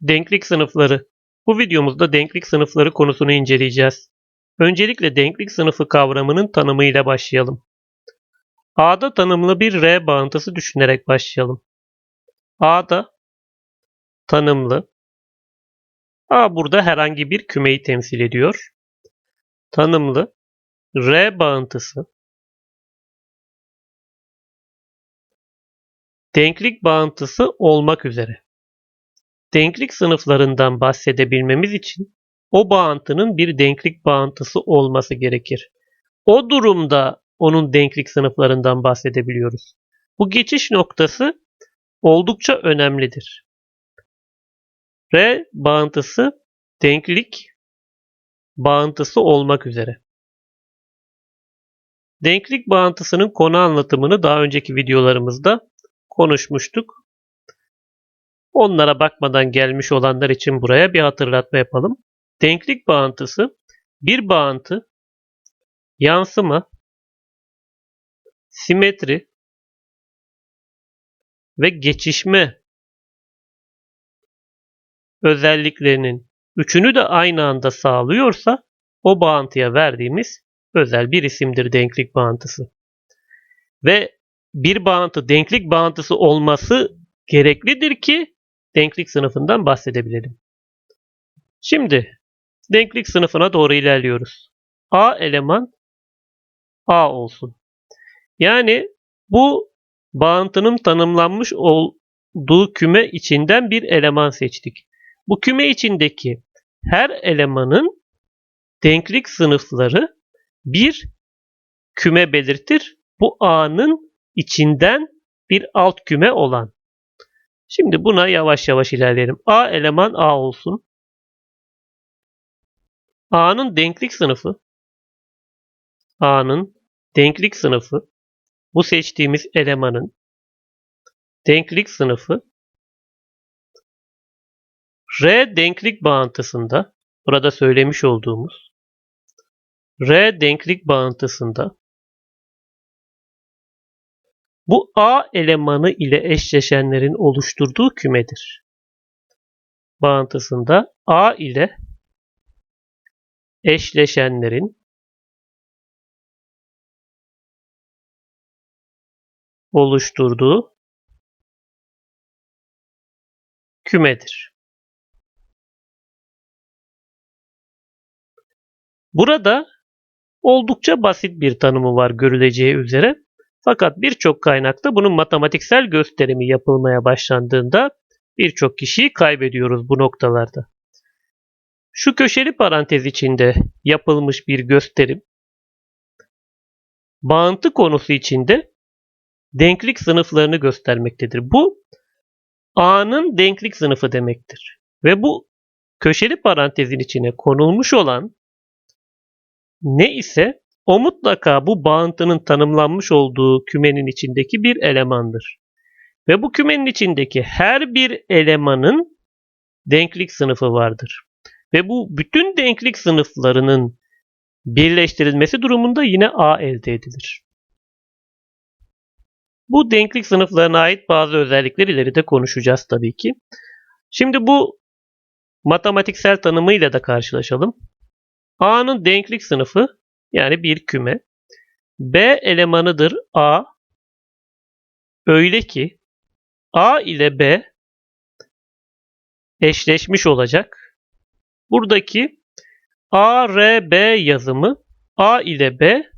Denklik sınıfları. Bu videomuzda denklik sınıfları konusunu inceleyeceğiz. Öncelikle denklik sınıfı kavramının tanımıyla başlayalım. A'da tanımlı bir R bağıntısı düşünerek başlayalım. A'da tanımlı A burada herhangi bir kümeyi temsil ediyor. Tanımlı R bağıntısı denklik bağıntısı olmak üzere. Denklik sınıflarından bahsedebilmemiz için o bağıntının bir denklik bağıntısı olması gerekir. O durumda onun denklik sınıflarından bahsedebiliyoruz. Bu geçiş noktası oldukça önemlidir. R bağıntısı denklik bağıntısı olmak üzere. Denklik bağıntısının konu anlatımını daha önceki videolarımızda konuşmuştuk. Onlara bakmadan gelmiş olanlar için buraya bir hatırlatma yapalım. Denklik bağıntısı bir bağıntı, yansıma, simetri ve geçişme özelliklerinin üçünü de aynı anda sağlıyorsa o bağıntıya verdiğimiz özel bir isimdir denklik bağıntısı. Ve bir bağıntı denklik bağıntısı olması gereklidir ki denklik sınıfından bahsedebilelim. Şimdi denklik sınıfına doğru ilerliyoruz. A eleman A olsun. Yani bu bağıntının tanımlanmış olduğu küme içinden bir eleman seçtik. Bu küme içindeki her elemanın denklik sınıfları bir küme belirtir. Bu A'nın içinden bir alt küme olan. Şimdi buna yavaş yavaş ilerleyelim. A eleman A olsun. A'nın denklik sınıfı A'nın denklik sınıfı bu seçtiğimiz elemanın denklik sınıfı R denklik bağıntısında burada söylemiş olduğumuz R denklik bağıntısında bu A elemanı ile eşleşenlerin oluşturduğu kümedir. Bağıntısında A ile eşleşenlerin oluşturduğu kümedir. Burada oldukça basit bir tanımı var görüleceği üzere. Fakat birçok kaynakta bunun matematiksel gösterimi yapılmaya başlandığında birçok kişiyi kaybediyoruz bu noktalarda. Şu köşeli parantez içinde yapılmış bir gösterim bağıntı konusu içinde denklik sınıflarını göstermektedir. Bu A'nın denklik sınıfı demektir. Ve bu köşeli parantezin içine konulmuş olan ne ise o mutlaka bu bağıntının tanımlanmış olduğu kümenin içindeki bir elemandır. Ve bu kümenin içindeki her bir elemanın denklik sınıfı vardır. Ve bu bütün denklik sınıflarının birleştirilmesi durumunda yine A elde edilir. Bu denklik sınıflarına ait bazı özellikler ileride konuşacağız tabii ki. Şimdi bu matematiksel tanımıyla da karşılaşalım. A'nın denklik sınıfı yani bir küme. B elemanıdır A. Öyle ki A ile B eşleşmiş olacak. Buradaki A, R, B yazımı A ile B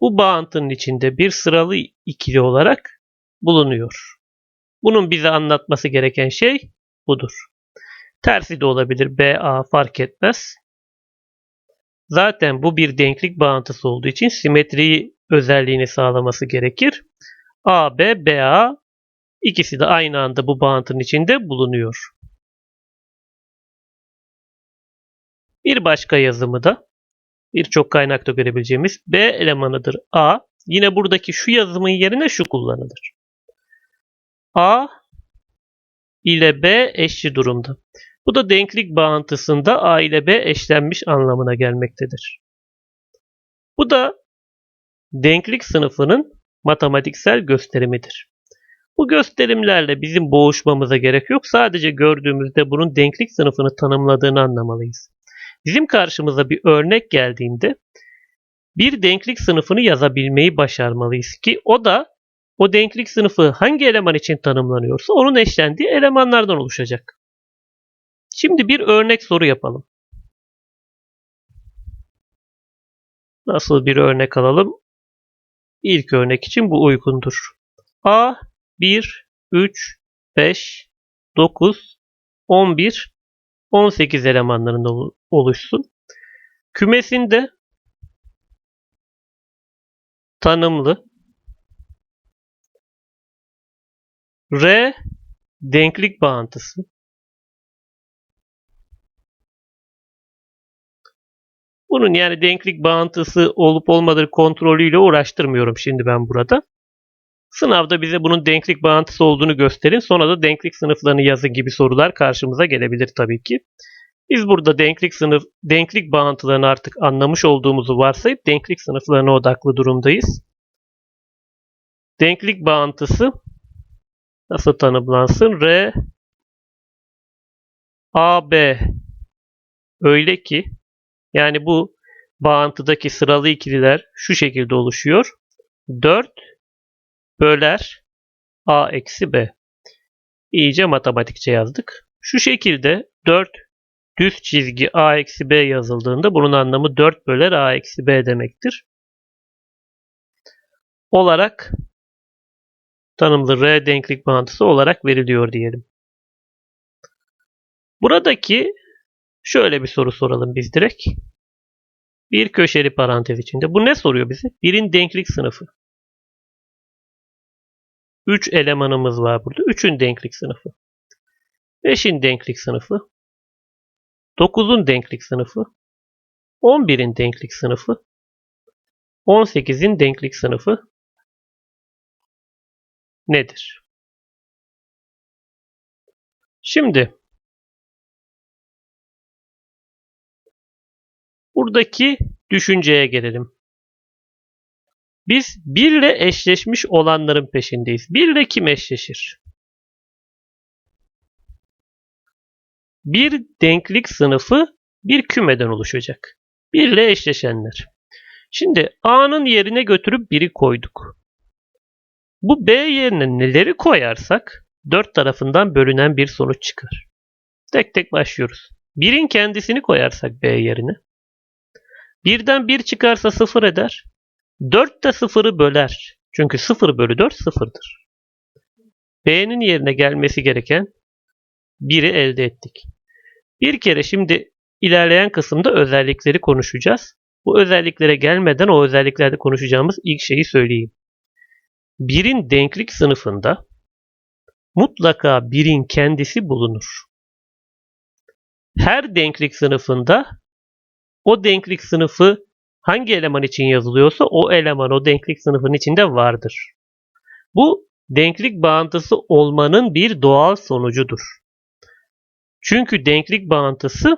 bu bağıntının içinde bir sıralı ikili olarak bulunuyor. Bunun bize anlatması gereken şey budur. Tersi de olabilir. B, A fark etmez. Zaten bu bir denklik bağıntısı olduğu için simetriyi özelliğini sağlaması gerekir. AB, BA ikisi de aynı anda bu bağıntının içinde bulunuyor. Bir başka yazımı da birçok kaynakta görebileceğimiz B elemanıdır A. Yine buradaki şu yazımın yerine şu kullanılır. A ile B eşli durumda. Bu da denklik bağıntısında A ile B eşlenmiş anlamına gelmektedir. Bu da denklik sınıfının matematiksel gösterimidir. Bu gösterimlerle bizim boğuşmamıza gerek yok. Sadece gördüğümüzde bunun denklik sınıfını tanımladığını anlamalıyız. Bizim karşımıza bir örnek geldiğinde bir denklik sınıfını yazabilmeyi başarmalıyız ki o da o denklik sınıfı hangi eleman için tanımlanıyorsa onun eşlendiği elemanlardan oluşacak. Şimdi bir örnek soru yapalım. Nasıl bir örnek alalım? İlk örnek için bu uygundur. A 1, 3, 5, 9, 11, 18 elemanlarında oluşsun. Kümesinde tanımlı R denklik bağıntısı Bunun yani denklik bağıntısı olup olmadığı kontrolüyle uğraştırmıyorum şimdi ben burada. Sınavda bize bunun denklik bağıntısı olduğunu gösterin. Sonra da denklik sınıflarını yazın gibi sorular karşımıza gelebilir tabii ki. Biz burada denklik sınıf denklik bağıntılarını artık anlamış olduğumuzu varsayıp denklik sınıflarına odaklı durumdayız. Denklik bağıntısı nasıl tanımlansın? R AB öyle ki yani bu bağıntıdaki sıralı ikililer şu şekilde oluşuyor. 4 böler a eksi b. İyice matematikçe yazdık. Şu şekilde 4 düz çizgi a eksi b yazıldığında bunun anlamı 4 böler a eksi b demektir. Olarak tanımlı R denklik bağıntısı olarak veriliyor diyelim. Buradaki şöyle bir soru soralım biz direkt. Bir köşeli parantez içinde. Bu ne soruyor bize? Birin denklik sınıfı. 3 elemanımız var burada. 3'ün denklik sınıfı. 5'in denklik sınıfı. 9'un denklik sınıfı. 11'in denklik sınıfı. 18'in denklik sınıfı nedir? Şimdi buradaki düşünceye gelelim. Biz 1 ile eşleşmiş olanların peşindeyiz. 1 ile kim eşleşir? Bir denklik sınıfı bir kümeden oluşacak. 1 ile eşleşenler. Şimdi A'nın yerine götürüp 1'i koyduk. Bu B yerine neleri koyarsak 4 tarafından bölünen bir sonuç çıkar. Tek tek başlıyoruz. 1'in kendisini koyarsak B yerine. Birden 1 çıkarsa 0 eder. 4 de 0'ı böler. Çünkü 0 bölü 4 sıfırdır. B'nin yerine gelmesi gereken 1'i elde ettik. Bir kere şimdi ilerleyen kısımda özellikleri konuşacağız. Bu özelliklere gelmeden o özelliklerde konuşacağımız ilk şeyi söyleyeyim. Birin denklik sınıfında mutlaka birin kendisi bulunur. Her denklik sınıfında o denklik sınıfı hangi eleman için yazılıyorsa o eleman o denklik sınıfının içinde vardır. Bu denklik bağıntısı olmanın bir doğal sonucudur. Çünkü denklik bağıntısı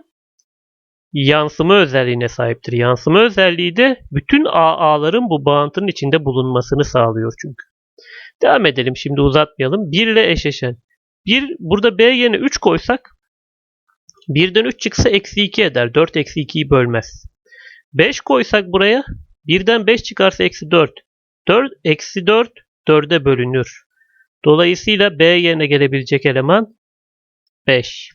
yansıma özelliğine sahiptir. Yansıma özelliği de bütün AA'ların bu bağıntının içinde bulunmasını sağlıyor çünkü. Devam edelim şimdi uzatmayalım. 1 ile eşleşen. 1 burada B yerine 3 koysak 1'den 3 çıksa eksi 2 eder. 4 eksi 2'yi bölmez. 5 koysak buraya 1'den 5 çıkarsa eksi 4. 4 eksi 4 4'e bölünür. Dolayısıyla B yerine gelebilecek eleman 5.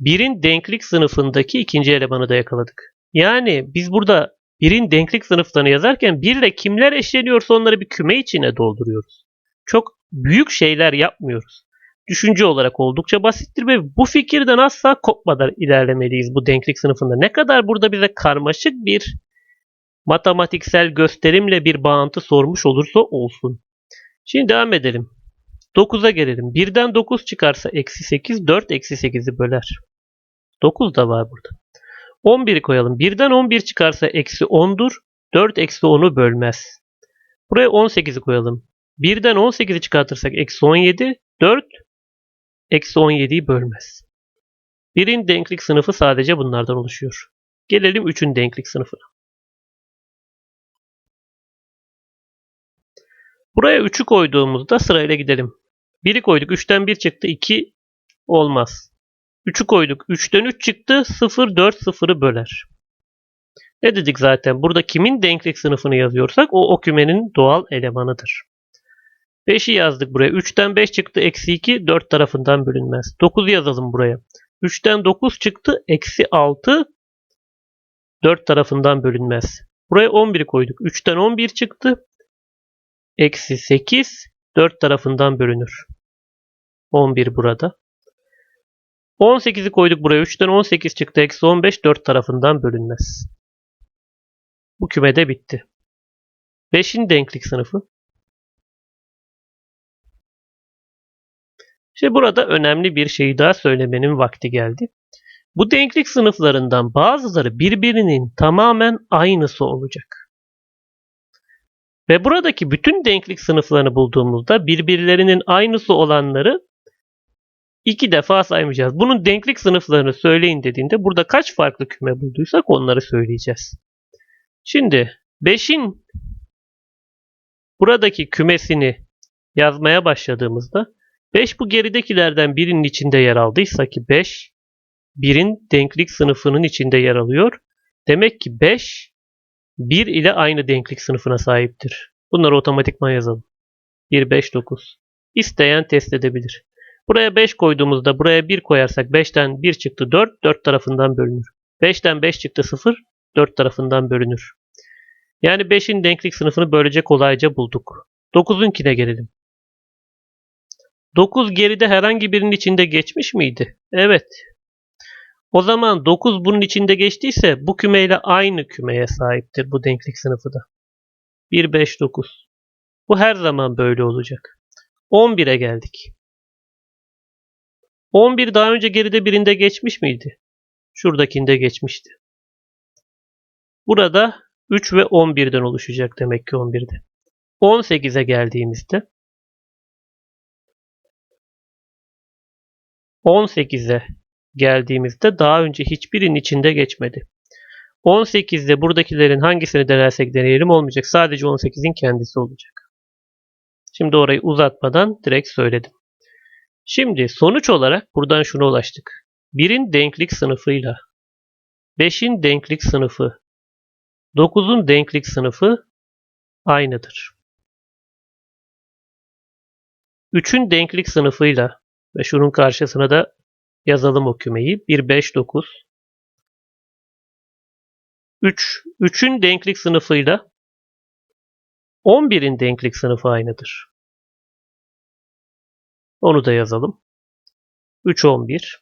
1'in denklik sınıfındaki ikinci elemanı da yakaladık. Yani biz burada 1'in denklik sınıflarını yazarken 1 ile kimler eşleniyorsa onları bir küme içine dolduruyoruz. Çok büyük şeyler yapmıyoruz. Düşünce olarak oldukça basittir ve bu fikirden asla kopmadan ilerlemeliyiz bu denklik sınıfında. Ne kadar burada bize karmaşık bir matematiksel gösterimle bir bağıntı sormuş olursa olsun. Şimdi devam edelim. 9'a gelelim. 1'den 9 çıkarsa eksi 8, 4 eksi 8'i böler. 9 da var burada. 11'i koyalım. 1'den 11 çıkarsa eksi 10'dur. 4 eksi 10'u bölmez. Buraya 18'i koyalım. 1'den 18'i çıkartırsak eksi 17. 4 eksi 17'yi bölmez. 1'in denklik sınıfı sadece bunlardan oluşuyor. Gelelim 3'ün denklik sınıfına. Buraya 3'ü koyduğumuzda sırayla gidelim. 1'i koyduk 3'ten 1 çıktı 2 olmaz. 3'ü koyduk 3'ten 3 çıktı 0 4 0'ı böler. Ne dedik zaten burada kimin denklik sınıfını yazıyorsak o o kümenin doğal elemanıdır. 5'i yazdık buraya. 3'ten 5 çıktı. Eksi 2 4 tarafından bölünmez. 9'u yazalım buraya. 3'ten 9 çıktı. Eksi 6 4 tarafından bölünmez. Buraya 11'i koyduk. 3'ten 11 çıktı. Eksi 8 4 tarafından bölünür. 11 burada. 18'i koyduk buraya. 3'ten 18 çıktı. Eksi 15 4 tarafından bölünmez. Bu kümede bitti. 5'in denklik sınıfı. İşte burada önemli bir şeyi daha söylemenin vakti geldi. Bu denklik sınıflarından bazıları birbirinin tamamen aynısı olacak. Ve buradaki bütün denklik sınıflarını bulduğumuzda birbirlerinin aynısı olanları iki defa saymayacağız. Bunun denklik sınıflarını söyleyin dediğinde burada kaç farklı küme bulduysak onları söyleyeceğiz. Şimdi 5'in buradaki kümesini yazmaya başladığımızda 5 bu geridekilerden birinin içinde yer aldıysa ki 5 1'in denklik sınıfının içinde yer alıyor. Demek ki 5 1 ile aynı denklik sınıfına sahiptir. Bunları otomatikman yazalım. 1, 5, 9. İsteyen test edebilir. Buraya 5 koyduğumuzda buraya 1 koyarsak 5'ten 1 çıktı 4, 4 tarafından bölünür. 5'ten 5 çıktı 0, 4 tarafından bölünür. Yani 5'in denklik sınıfını böylece kolayca bulduk. 9'unkine gelelim. 9 geride herhangi birinin içinde geçmiş miydi? Evet. O zaman 9 bunun içinde geçtiyse bu kümeyle aynı kümeye sahiptir bu denklik sınıfı da. 1, 5, 9. Bu her zaman böyle olacak. 11'e geldik. 11 daha önce geride birinde geçmiş miydi? Şuradakinde geçmişti. Burada 3 ve 11'den oluşacak demek ki 11'de. 18'e geldiğimizde 18'e geldiğimizde daha önce hiçbirinin içinde geçmedi. 18'de buradakilerin hangisini denersek deneyelim olmayacak. Sadece 18'in kendisi olacak. Şimdi orayı uzatmadan direkt söyledim. Şimdi sonuç olarak buradan şuna ulaştık. 1'in denklik sınıfıyla 5'in denklik sınıfı 9'un denklik sınıfı aynıdır. 3'ün denklik sınıfıyla ve şunun karşısına da yazalım o kümeyi. 1, 5, 9. 3. 3'ün denklik sınıfıyla 11'in denklik sınıfı aynıdır. Onu da yazalım. 3, 11.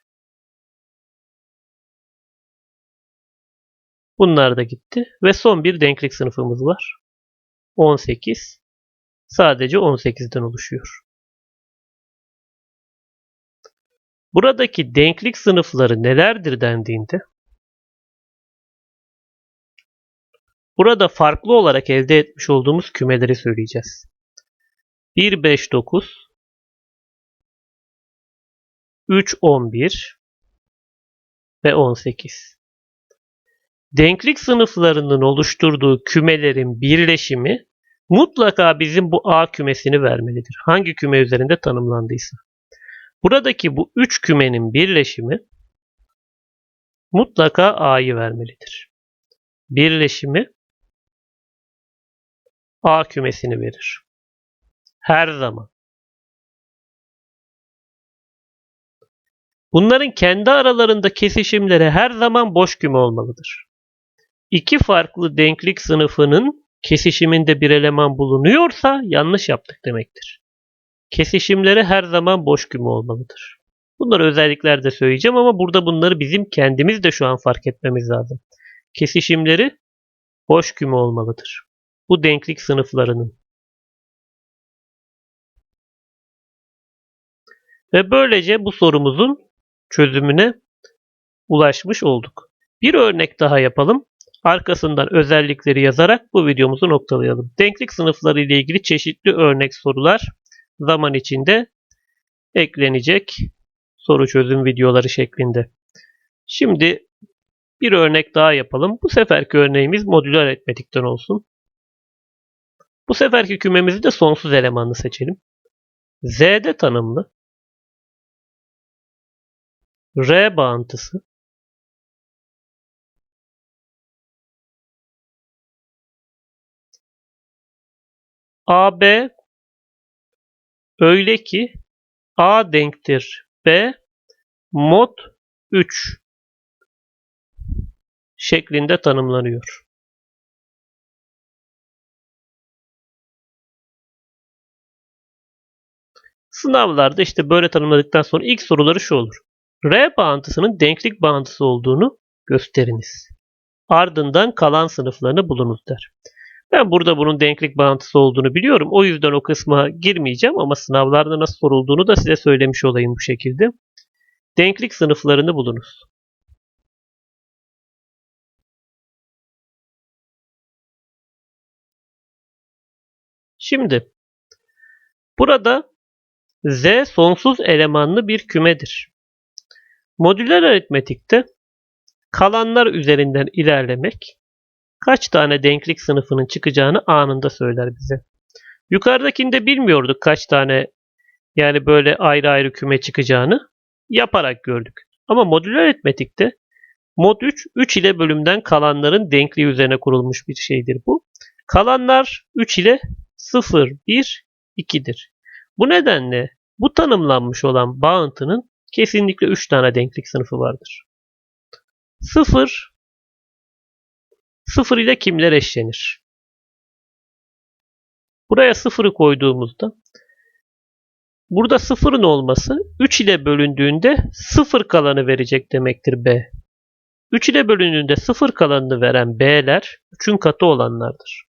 Bunlar da gitti. Ve son bir denklik sınıfımız var. 18. Sadece 18'den oluşuyor. Buradaki denklik sınıfları nelerdir dendiğinde burada farklı olarak elde etmiş olduğumuz kümeleri söyleyeceğiz. 1, 5, 9 3, 11 ve 18. Denklik sınıflarının oluşturduğu kümelerin birleşimi mutlaka bizim bu A kümesini vermelidir. Hangi küme üzerinde tanımlandıysa. Buradaki bu üç kümenin birleşimi mutlaka A'yı vermelidir. Birleşimi A kümesini verir. Her zaman. Bunların kendi aralarında kesişimleri her zaman boş küme olmalıdır. İki farklı denklik sınıfının kesişiminde bir eleman bulunuyorsa yanlış yaptık demektir kesişimleri her zaman boş küme olmalıdır. Bunları özelliklerde söyleyeceğim ama burada bunları bizim kendimiz de şu an fark etmemiz lazım. Kesişimleri boş küme olmalıdır. Bu denklik sınıflarının. Ve böylece bu sorumuzun çözümüne ulaşmış olduk. Bir örnek daha yapalım. Arkasından özellikleri yazarak bu videomuzu noktalayalım. Denklik sınıfları ile ilgili çeşitli örnek sorular zaman içinde eklenecek soru çözüm videoları şeklinde. Şimdi bir örnek daha yapalım. Bu seferki örneğimiz modüler aritmetikten olsun. Bu seferki kümemizi de sonsuz elemanlı seçelim. Z'de tanımlı. R bağıntısı. AB öyle ki A denktir B mod 3 şeklinde tanımlanıyor. Sınavlarda işte böyle tanımladıktan sonra ilk soruları şu olur. R bağıntısının denklik bağıntısı olduğunu gösteriniz. Ardından kalan sınıflarını bulunuz der. Ben burada bunun denklik bağıntısı olduğunu biliyorum. O yüzden o kısma girmeyeceğim ama sınavlarda nasıl sorulduğunu da size söylemiş olayım bu şekilde. Denklik sınıflarını bulunuz. Şimdi burada Z sonsuz elemanlı bir kümedir. Modüler aritmetikte kalanlar üzerinden ilerlemek kaç tane denklik sınıfının çıkacağını anında söyler bize. Yukarıdakinde bilmiyorduk kaç tane yani böyle ayrı ayrı küme çıkacağını yaparak gördük. Ama modüler aritmetikte mod 3 3 ile bölümden kalanların denkliği üzerine kurulmuş bir şeydir bu. Kalanlar 3 ile 0, 1, 2'dir. Bu nedenle bu tanımlanmış olan bağıntının kesinlikle 3 tane denklik sınıfı vardır. 0 0 ile kimler eşlenir? Buraya 0'ı koyduğumuzda burada 0'ın olması 3 ile bölündüğünde 0 kalanı verecek demektir B. 3 ile bölündüğünde 0 kalanını veren B'ler 3'ün katı olanlardır.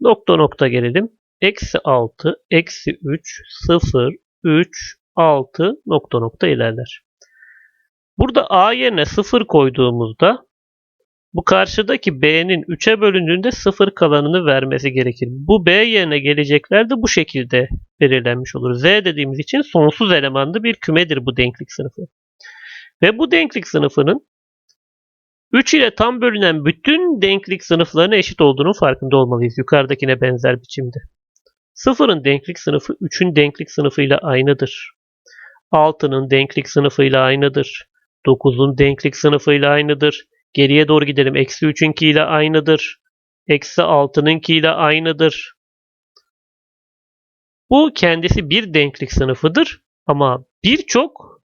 Nokta nokta gelelim. Eksi 6, eksi 3, 0, 3, 6 nokta nokta ilerler. Burada A yerine 0 koyduğumuzda bu karşıdaki B'nin 3'e bölündüğünde 0 kalanını vermesi gerekir. Bu B yerine gelecekler de bu şekilde belirlenmiş olur. Z dediğimiz için sonsuz elemanlı bir kümedir bu denklik sınıfı. Ve bu denklik sınıfının 3 ile tam bölünen bütün denklik sınıflarına eşit olduğunun farkında olmalıyız. Yukarıdakine benzer biçimde. 0'ın denklik sınıfı 3'ün denklik sınıfıyla aynıdır. 6'nın denklik sınıfıyla aynıdır. 9'un denklik sınıfıyla aynıdır. Geriye doğru gidelim. Eksi 3'ünki ile aynıdır. Eksi 6'nınki ile aynıdır. Bu kendisi bir denklik sınıfıdır. Ama birçok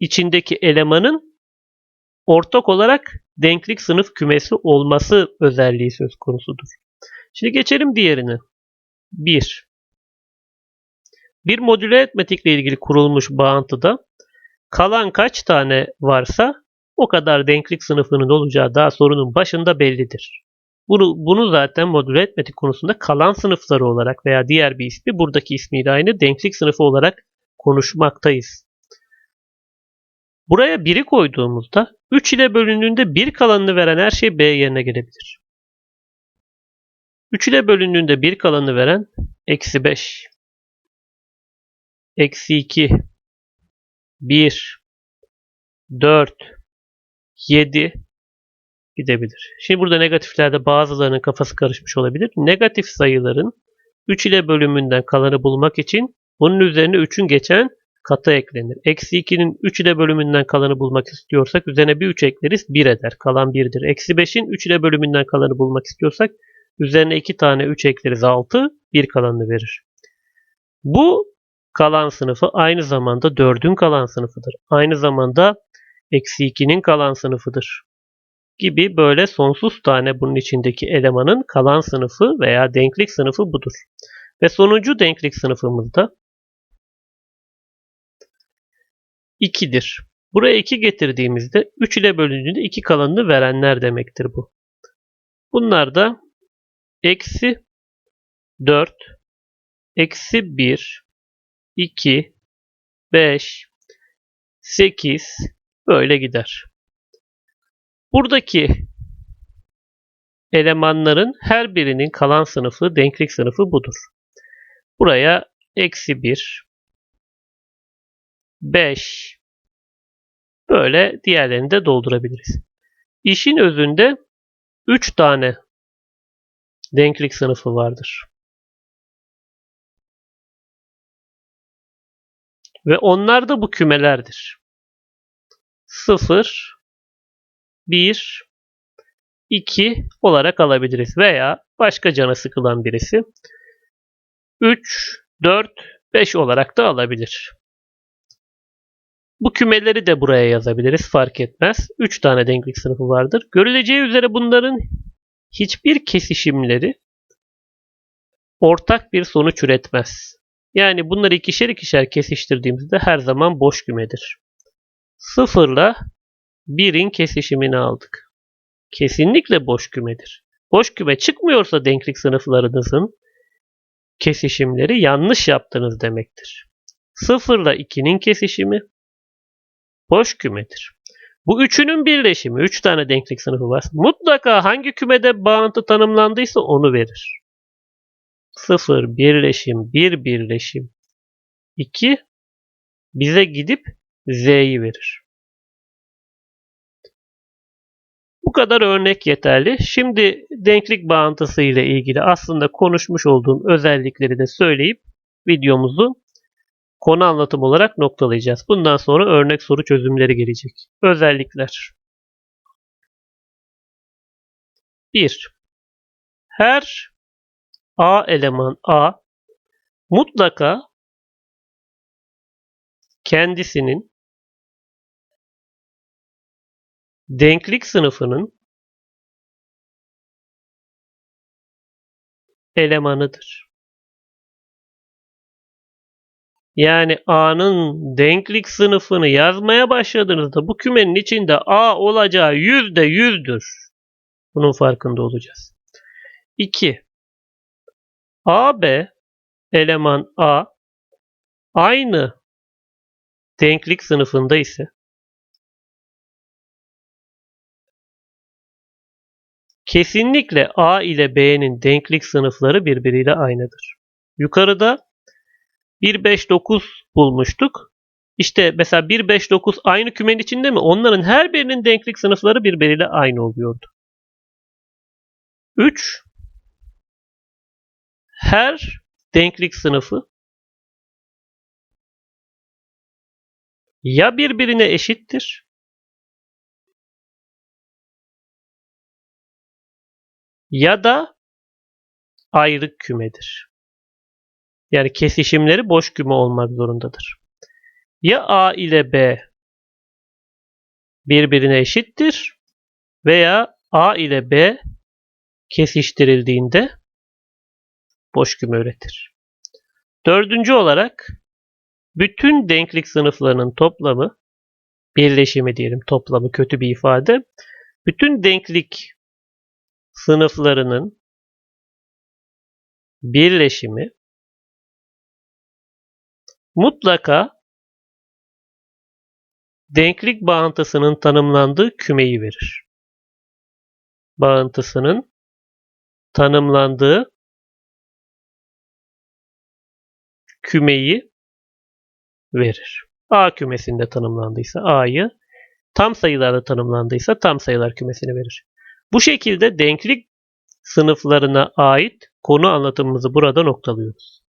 içindeki elemanın ortak olarak denklik sınıf kümesi olması özelliği söz konusudur. Şimdi geçelim diğerine. 1. Bir modüle aritmetikle ilgili kurulmuş bağıntıda kalan kaç tane varsa o kadar denklik sınıfının olacağı daha sorunun başında bellidir. Bunu, bunu zaten modüle aritmetik konusunda kalan sınıfları olarak veya diğer bir ismi buradaki ismiyle aynı denklik sınıfı olarak konuşmaktayız. Buraya 1'i koyduğumuzda 3 ile bölündüğünde 1 kalanını veren her şey B yerine gelebilir. 3 ile bölündüğünde 1 kalanını veren eksi 5. Eksi 2. 1. 4. 7 gidebilir. Şimdi burada negatiflerde bazılarının kafası karışmış olabilir. Negatif sayıların 3 ile bölümünden kalanı bulmak için bunun üzerine 3'ün geçen katı eklenir. Eksi 2'nin 3 ile bölümünden kalanı bulmak istiyorsak üzerine bir 3 ekleriz 1 eder. Kalan 1'dir. Eksi 5'in 3 ile bölümünden kalanı bulmak istiyorsak üzerine 2 tane 3 ekleriz 6 1 kalanını verir. Bu kalan sınıfı aynı zamanda 4'ün kalan sınıfıdır. Aynı zamanda eksi 2'nin kalan sınıfıdır. Gibi böyle sonsuz tane bunun içindeki elemanın kalan sınıfı veya denklik sınıfı budur. Ve sonuncu denklik sınıfımızda 2'dir. Buraya 2 getirdiğimizde 3 ile bölündüğünde 2 kalanını verenler demektir bu. Bunlar da eksi 4, eksi 1, 2, 5, 8 böyle gider. Buradaki elemanların her birinin kalan sınıfı, denklik sınıfı budur. Buraya eksi 1, 5, böyle diğerlerini de doldurabiliriz. İşin özünde 3 tane denklik sınıfı vardır. Ve onlar da bu kümelerdir. 0, 1, 2 olarak alabiliriz. Veya başka canı sıkılan birisi 3, 4, 5 olarak da alabilir. Bu kümeleri de buraya yazabiliriz. Fark etmez. 3 tane denklik sınıfı vardır. Görüleceği üzere bunların hiçbir kesişimleri ortak bir sonuç üretmez. Yani bunları ikişer ikişer kesiştirdiğimizde her zaman boş kümedir. Sıfırla birin kesişimini aldık. Kesinlikle boş kümedir. Boş küme çıkmıyorsa denklik sınıflarınızın kesişimleri yanlış yaptınız demektir. Sıfırla 2'nin kesişimi boş kümedir. Bu üçünün birleşimi, üç tane denklik sınıfı var. Mutlaka hangi kümede bağıntı tanımlandıysa onu verir. 0 birleşim 1 birleşim 2 bize gidip z'yi verir. Bu kadar örnek yeterli. Şimdi denklik bağıntısı ile ilgili aslında konuşmuş olduğum özellikleri de söyleyip videomuzu konu anlatım olarak noktalayacağız. Bundan sonra örnek soru çözümleri gelecek. Özellikler 1. Her A eleman A mutlaka kendisinin denklik sınıfının elemanıdır. Yani A'nın denklik sınıfını yazmaya başladığınızda bu kümenin içinde A olacağı yüzde yüzdür. Bunun farkında olacağız. 2. AB eleman A aynı denklik sınıfında ise kesinlikle A ile B'nin denklik sınıfları birbiriyle aynıdır. Yukarıda 1, 5, 9 bulmuştuk. İşte mesela 1, 5, 9 aynı kümenin içinde mi? Onların her birinin denklik sınıfları birbiriyle aynı oluyordu. 3 her denklik sınıfı ya birbirine eşittir ya da ayrık kümedir. Yani kesişimleri boş küme olmak zorundadır. Ya A ile B birbirine eşittir veya A ile B kesiştirildiğinde boş küme üretir. Dördüncü olarak bütün denklik sınıflarının toplamı birleşimi diyelim toplamı kötü bir ifade. Bütün denklik sınıflarının birleşimi mutlaka denklik bağıntısının tanımlandığı kümeyi verir. Bağıntısının tanımlandığı kümeyi verir. A kümesinde tanımlandıysa A'yı, tam sayılarda tanımlandıysa tam sayılar kümesini verir. Bu şekilde denklik sınıflarına ait konu anlatımımızı burada noktalıyoruz.